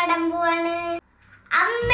പടം പോവാണ് അമ്മ